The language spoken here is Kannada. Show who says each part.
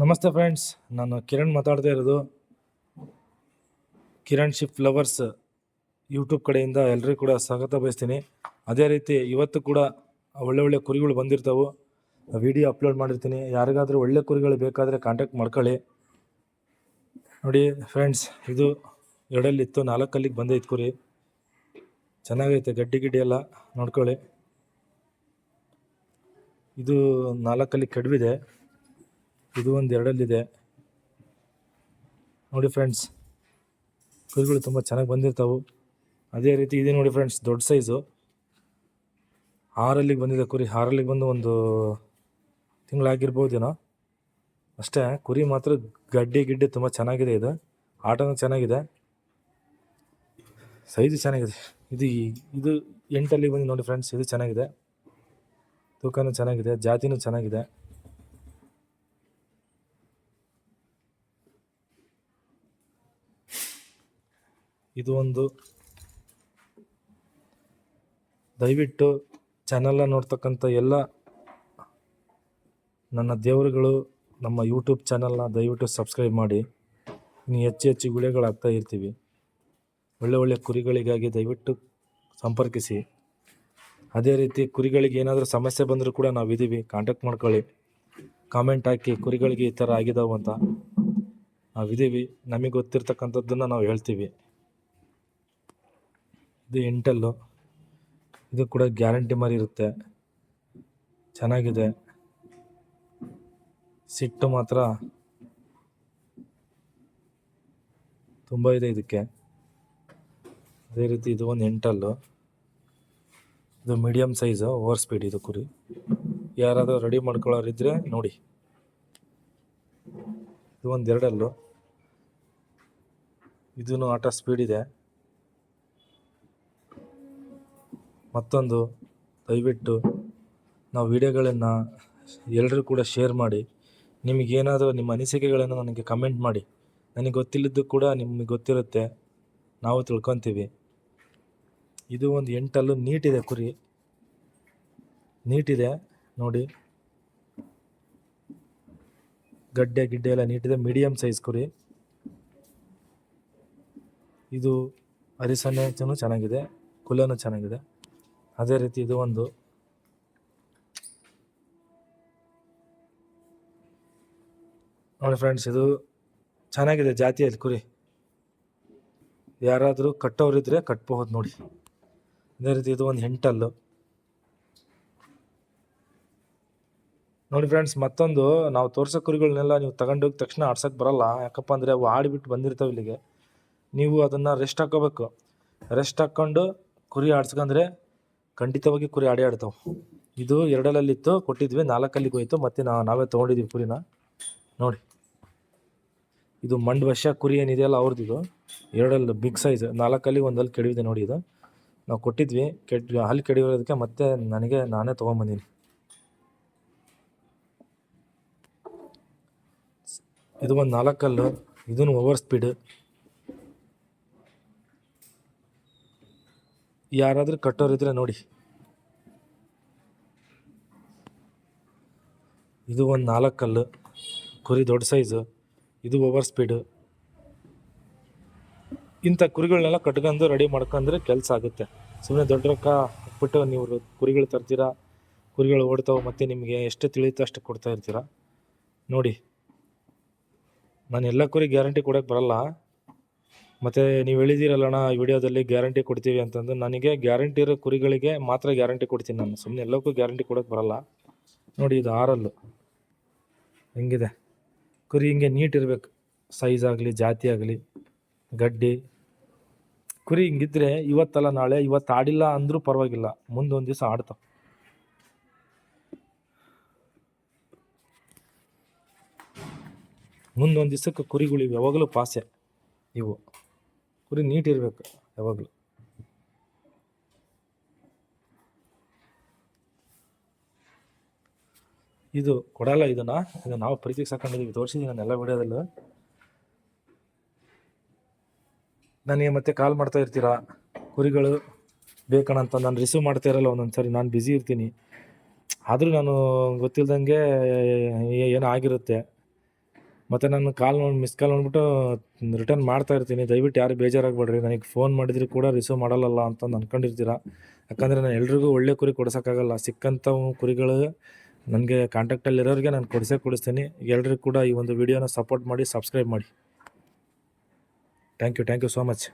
Speaker 1: ನಮಸ್ತೆ ಫ್ರೆಂಡ್ಸ್ ನಾನು ಕಿರಣ್ ಮಾತಾಡ್ತಾ ಇರೋದು. ಕಿರಣ್ ಶಿಪ್ ಫ್ಲವರ್ಸ್ ಯೂಟ್ಯೂಬ್ ಕಡೆಯಿಂದ ಎಲ್ಲರಿಗೂ ಕೂಡ ಸ್ವಾಗತ ಬಯಸ್ತೀನಿ. ಅದೇ ರೀತಿ ಇವತ್ತು ಕೂಡ ಒಳ್ಳೆ ಒಳ್ಳೆ ಕುರಿಗಳು ಬಂದಿರ್ತಾವೆ. ವಿಡಿಯೋ ಅಪ್ಲೋಡ್ ಮಾಡಿರ್ತೀನಿ. ಯಾರಿಗಾದರೂ ಒಳ್ಳೆ ಕುರಿಗಳು ಬೇಕಾದರೆ ಕಾಂಟ್ಯಾಕ್ಟ್ ಮಾಡ್ಕೊಳ್ಳಿ. ನೋಡಿ ಫ್ರೆಂಡ್ಸ್ ಇದು ಎರಡಲ್ಲಿತ್ತು ನಾಲ್ಕಲ್ಲಿಗೆ ಬಂದೈತೆ ಕುರಿ. ಚೆನ್ನಾಗೈತೆ, ಗಡ್ಡಿ ಗಿಡ್ಡಿ ಎಲ್ಲ ನೋಡ್ಕೊಳ್ಳಿ. ಇದು ನಾಲ್ಕಲ್ಲಿ ಕಡಿವಿದೆ. ಇದು ಒಂದು ಎರಡಲ್ಲಿದೆ. ನೋಡಿ ಫ್ರೆಂಡ್ಸ್ ಕುರಿಗಳು ತುಂಬ ಚೆನ್ನಾಗಿ ಬಂದಿರ್ತಾವೆ. ಅದೇ ರೀತಿ ಇದೆ ನೋಡಿ ಫ್ರೆಂಡ್ಸ್ ದೊಡ್ಡ ಸೈಜು ಆರಲ್ಲಿಗೆ ಬಂದಿದೆ ಕುರಿ. ಆರಲ್ಲಿಗೆ ಬಂದು ಒಂದು ತಿಂಗಳಾಗಿರ್ಬೋದೇನೋ. ಅಷ್ಟೇ, ಕುರಿ ಮಾತ್ರ ಗಡ್ಡೆ ಗಿಡ್ಡೆ ತುಂಬ ಚೆನ್ನಾಗಿದೆ ಇದು. ಆಟನೂ ಚೆನ್ನಾಗಿದೆ. ಸೈಜು ಚೆನ್ನಾಗಿದೆ. ಇದು ಇದು ಎಂಟಲ್ಲಿ ಬಂದು ನೋಡಿ ಫ್ರೆಂಡ್ಸ್ ಇದು ಚೆನ್ನಾಗಿದೆ. ತೂಕನೂ ಚೆನ್ನಾಗಿದೆ, ಜಾತಿನೂ ಚೆನ್ನಾಗಿದೆ. ಇದು ಒಂದು ದಯವಿಟ್ಟು ಚಾನಲ್ನ ನೋಡ್ತಕ್ಕಂಥ ಎಲ್ಲ ನನ್ನ ದೇವರುಗಳು ನಮ್ಮ ಯೂಟ್ಯೂಬ್ ಚಾನಲ್ನ ದಯವಿಟ್ಟು ಸಬ್ಸ್ಕ್ರೈಬ್ ಮಾಡಿ. ಇನ್ನು ಹೆಚ್ಚು ಹೆಚ್ಚು ವಿಡಿಯೋಗಳಾಗ್ತಾ ಇರ್ತೀವಿ. ಒಳ್ಳೆ ಒಳ್ಳೆ ಕುರಿಗಳಿಗಾಗಿ ದಯವಿಟ್ಟು ಸಂಪರ್ಕಿಸಿ. ಅದೇ ರೀತಿ ಕುರಿಗಳಿಗೆ ಏನಾದರೂ ಸಮಸ್ಯೆ ಬಂದರೂ ಕೂಡ ನಾವು ಇದ್ದೀವಿ ಕಾಂಟ್ಯಾಕ್ಟ್ ಮಾಡ್ಕೊಳ್ಳಿ. ಕಾಮೆಂಟ್ ಹಾಕಿ ಕುರಿಗಳಿಗೆ ಈ ಥರ ಆಗಿದಾವು ಅಂತ ನಾವಿದ್ದೀವಿ ನಮಗೆ ಗೊತ್ತಿರ್ತಕ್ಕಂಥದ್ದನ್ನು ನಾವು ಹೇಳ್ತೀವಿ. ಇದು ಎಂಟಲ್ಲು ಇದು ಕೂಡ ಗ್ಯಾರಂಟಿ ಮಾರಿ ಇರುತ್ತೆ. ಚೆನ್ನಾಗಿದೆ. ಸಿಟ್ಟು ಮಾತ್ರ ತುಂಬ ಇದೆ ಇದಕ್ಕೆ. ಅದೇ ರೀತಿ ಇದು ಒಂದು ಎಂಟಲ್ಲು ಇದು ಮೀಡಿಯಮ್ ಸೈಜು ಓವರ್ ಸ್ಪೀಡ್ ಇದು ಕುರಿ. ಯಾರಾದರೂ ರೆಡಿ ಮಾಡ್ಕೊಳ್ಳೋರಿದ್ರೆ ನೋಡಿ. ಇದು ಒಂದು ಎರಡಲ್ಲು. ಇದೂ ಆಟ ಸ್ಪೀಡ್ ಇದೆ. ಮತ್ತೊಂದು, ದಯವಿಟ್ಟು ನಾವು ವಿಡಿಯೋಗಳನ್ನು ಎಲ್ಲರೂ ಕೂಡ ಶೇರ್ ಮಾಡಿ. ನಿಮಗೇನಾದರೂ ನಿಮ್ಮ ಅನಿಸಿಕೆಗಳನ್ನು ನನಗೆ ಕಮೆಂಟ್ ಮಾಡಿ. ನನಗೆ ಗೊತ್ತಿಲ್ಲದ್ದು ಕೂಡ ನಿಮಗೆ ಗೊತ್ತಿರುತ್ತೆ. ನಾವು ತಿಳ್ಕೊತೀವಿ. ಇದು ಒಂದು ಎಂಟಲ್ಲೂ ನೀಟಿದೆ ಕುರಿ. ನೀಟಿದೆ. ನೋಡಿ. ಗಡ್ಡೆ, ಗಿಡ್ಡೆ ಎಲ್ಲ ನೀಟಿದೆ. ಮೀಡಿಯಮ್ ಸೈಜ್ ಕುರಿ. ಇದು ಅರಿಸನ್ನೆಚೂ ಚೆನ್ನಾಗಿದೆ. ಕುಲನೂ ಚೆನ್ನಾಗಿದೆ. ಅದೇ ರೀತಿ ಇದು ಒಂದು. ನೋಡಿ ಫ್ರೆಂಡ್ಸ್ ಇದು ಚೆನ್ನಾಗಿದೆ ಜಾತಿಯಲ್ಲಿ ಕುರಿ. ಯಾರಾದರೂ ಕಟ್ಟೋರಿದ್ರೆ ಕಟ್ಬಹುದು ನೋಡಿ. ಅದೇ ರೀತಿ ಇದು ಒಂದು ಹೆಂಟಲ್ಲು. ನೋಡಿ ಫ್ರೆಂಡ್ಸ್ ಮತ್ತೊಂದು ನಾವು ತೋರ್ಸೋ ಕುರಿಗಳನ್ನೆಲ್ಲ ನೀವು ತಗೊಂಡೋಗಿ ತಕ್ಷಣ ಆಡ್ಸೋಕ್ಕೆ ಬರಲ್ಲ. ಯಾಕಪ್ಪ ಅಂದರೆ ಅವು ಆಡಿಬಿಟ್ಟು ಬಂದಿರ್ತಾವೆ ಇಲ್ಲಿಗೆ. ನೀವು ಅದನ್ನು ರೆಸ್ಟ್ ಹಾಕೋಬೇಕು. ರೆಸ್ಟ್ ಹಾಕ್ಕೊಂಡು ಕುರಿ ಆಡ್ಸ್ಕೊಂಡ್ರೆ ಖಂಡಿತವಾಗಿ ಕುರಿ ಆಡೇ ಆಡ್ತಾವೆ. ಇದು ಎರಡರಲ್ಲಿತ್ತು, ಕೊಟ್ಟಿದ್ವಿ ನಾಲ್ಕಲ್ಲಿಗೆ ಹೋಯ್ತು, ಮತ್ತೆ ನಾ, ನಾವೇ ತೊಗೊಂಡಿದ್ವಿ ಕುರಿನ. ನೋಡಿ. ಇದು ಮಂಡ್ ವರ್ಷ ಕುರಿ ಏನಿದೆಯಲ್ಲ ಅವ್ರದ್ದು. ಇದು ಎರಡಲ್ಲಿ ಬಿಗ್ ಸೈಜ್ ನಾಲ್ಕಲ್ಲಿ ಒಂದಲ್ಲಿ ಕೆಡವಿದೆ ನೋಡಿ ಇದು. ನಾವು ಕೊಟ್ಟಿದ್ವಿ ಕೆಟ್ ಅಲ್ಲಿ ಕೆಡಿರೋದಕ್ಕೆ ಮತ್ತೆ ನನಗೆ ನಾನೇ ತೊಗೊಂಬಂದೀನಿ. ಇದು ಒಂದು ನಾಲ್ಕಲ್ಲು, ಇದನ್ನು ಓವರ್ ಸ್ಪೀಡ್ ಯಾರಾದರೂ ಕಟ್ಟೋರಿದ್ರೆ ನೋಡಿ. ಇದು ಒಂದು ನಾಲ್ಕು ಕಲ್ಲು, ಕುರಿ ದೊಡ್ಡ ಸೈಜು ಇದು ಓವರ್ ಸ್ಪೀಡು ಇಂಥ ಕುರಿಗಳನ್ನೆಲ್ಲ ಕಟ್ಕೊಂಡು ರೆಡಿ ಮಾಡ್ಕೊಂಡ್ರೆ ಕೆಲಸ ಆಗುತ್ತೆ. ಸುಮ್ಮನೆ ದೊಡ್ಡ ರೊಕ್ಕ ಹಾಕ್ಬಿಟ್ಟು ನೀವು ಕುರಿಗಳು ತರ್ತೀರಾ, ಕುರಿಗಳು ಓಡ್ತಾವೆ ಮತ್ತು ನಿಮಗೆ ಎಷ್ಟು ತಿಳಿಯುತ್ತೋ ಅಷ್ಟು ಕೊಡ್ತಾ ಇರ್ತೀರ. ನೋಡಿ ನಾನು ಎಲ್ಲ ಕುರಿ ಗ್ಯಾರಂಟಿ ಕೊಡೋಕ್ಕೆ ಬರಲ್ಲ. ಮತ್ತು ನೀವು ಹೇಳಿದ್ದೀರಲ್ಲಣ್ಣ ವಿಡಿಯೋದಲ್ಲಿ ಗ್ಯಾರಂಟಿ ಕೊಡ್ತೀವಿ ಅಂತಂದು. ನನಗೆ ಗ್ಯಾರಂಟಿ ಇರೋ ಕುರಿಗಳಿಗೆ ಮಾತ್ರ ಗ್ಯಾರಂಟಿ ಕೊಡ್ತೀನಿ ನಾನು. ಸುಮ್ಮನೆ ಎಲ್ಲಕ್ಕೂ ಗ್ಯಾರಂಟಿ ಕೊಡೋಕ್ಕೆ ಬರಲ್ಲ. ನೋಡಿ, ಇದು ಆರಲ್ಲು. ಹೆಂಗಿದೆ? ಕುರಿ ಹಿಂಗೆ ನೀಟ್ ಇರಬೇಕು. ಸೈಜ್ ಆಗಲಿ, ಜಾತಿ ಆಗಲಿ, ಗಡ್ಡಿ. ಕುರಿ ಹಿಂಗಿದ್ರೆ ಇವತ್ತಲ್ಲ, ನಾಳೆ ಇವತ್ತು ಆಡಿಲ್ಲ ಅಂದರೂ ಪರವಾಗಿಲ್ಲ. ಮುಂದೊಂದು ದಿವಸ ಆಡ್ತಾವೆ. ಮುಂದೊಂದು ದಿವಸಕ್ಕೆ ಕುರಿಗಳು ಯಾವಾಗಲೂ ಪಾಸೆ ಇವು. ಕುರಿ ನೀಟ್ ಇರಬೇಕು ಯಾವಾಗಲೂ. ಇದು ಕೊಡಲ್ಲ ಇದನ್ನ. ಇದು ನಾವು ಪ್ರೀತಿಗೆ ಸಾಕೊಂಡಿದ್ದೀವಿ ತೋರಿಸಿದ್ದೀನಿ ನಾನು ಎಲ್ಲ ವಿಡಿಯೋದಲ್ಲೂ. ನನಗೆ ಮತ್ತೆ ಕಾಲ್ ಮಾಡ್ತಾ ಇರ್ತೀರಾ? ಕುರಿಗಳು ಬೇಕಣಂತ ನಾನು ರಿಸೀವ್ ಮಾಡ್ತಾ ಇರಲ್ಲ ಒಂದೊಂದು ಸರಿ ನಾನು ಬ್ಯುಸಿ ಇರ್ತೀನಿ. ಆದರೂ ನಾನು ಗೊತ್ತಿಲ್ದಂಗೆ ಏನೋ ಆಗಿರುತ್ತೆ. ಮತ್ತು ನಾನು ಕಾಲ್ ನೋಡಿ ಮಿಸ್ ಕಾಲ್ ನೋಡ್ಬಿಟ್ಟು ರಿಟರ್ನ್ ಮಾಡ್ತಾ ಇರ್ತೀನಿ. ದಯವಿಟ್ಟು ಯಾರು ಬೇಜಾರಾಗಬೇಡ್ರಿ. ನನಗೆ ಫೋನ್ ಮಾಡಿದ್ರು ಕೂಡ ರಿಸೀವ್ ಮಾಡಲ್ಲಲ್ಲ ಅಂತಂದು ಅಂದ್ಕೊಂಡಿರ್ತೀರ ಯಾಕಂದರೆ ನಾನು ಎಲ್ರಿಗೂ ಒಳ್ಳೆ ಕುರಿ ಕೊಡ್ಸೋಕ್ಕಾಗಲ್ಲ. ಸಿಕ್ಕಂಥವು ಕುರಿಗಳು ನನಗೆ ಕಾಂಟ್ಯಾಕ್ಟಲ್ಲಿರೋರಿಗೆ ನಾನು ಕೊಡಿಸೇ ಕೊಡಿಸ್ತೀನಿ. ಎಲ್ರಿಗೂ ಕೂಡ ಈ ಒಂದು ವಿಡಿಯೋನ ಸಪೋರ್ಟ್ ಮಾಡಿ ಸಬ್ಸ್ಕ್ರೈಬ್ ಮಾಡಿ. Thank you thank you so much